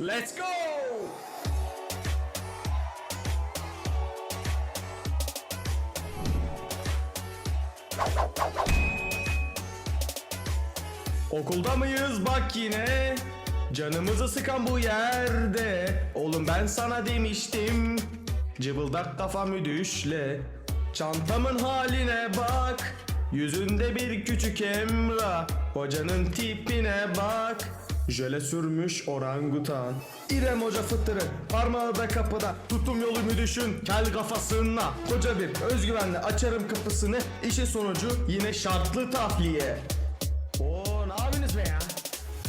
Let's go! Okulda mıyız? Bak yine. Canımızı sıkan bu yerde. Oğlum ben sana demiştim. Cıbıldak kafamı düşle Çantamın haline bak. Yüzünde bir küçük emrah. Hocanın tipine bak Jöle sürmüş orangutan. İrem hoca fıtırı Parmağı da kapıda. Tutum yolumu düşün Kel kafasına. Koca bir özgüvenle açarım kapısını İşin sonucu yine şartlı tahliye. Oo ne yapıyorsunuz be ya?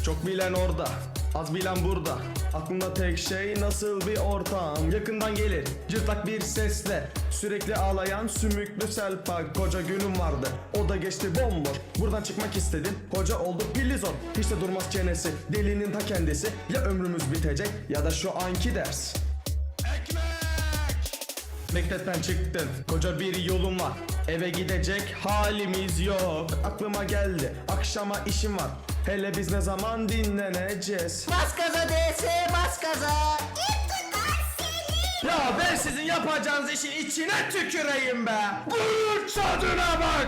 Çok bilen orada, az bilen burada. Aklımda tek şey nasıl bir ortam. Yakından gelir, cırtlak bir sesle. Sürekli ağlayan sümüklü selpak. Koca günüm vardı, o da geçti bomboş. Buradan çıkmak istedim, koca oldu pillizon. Hiç de durmaz çenesi, delinin ta kendisi. Ya ömrümüz bitecek ya da şu anki ders. Ekmek! Mektepten çıktın koca bir yolun var Eve gidecek halimiz yok Aklıma geldi akşama işim var Hele biz ne zaman dinleneceğiz Bas gaza DS bas gaza. Ya ben sizin yapacağınız işin içine tüküreyim be Vur tadına bak!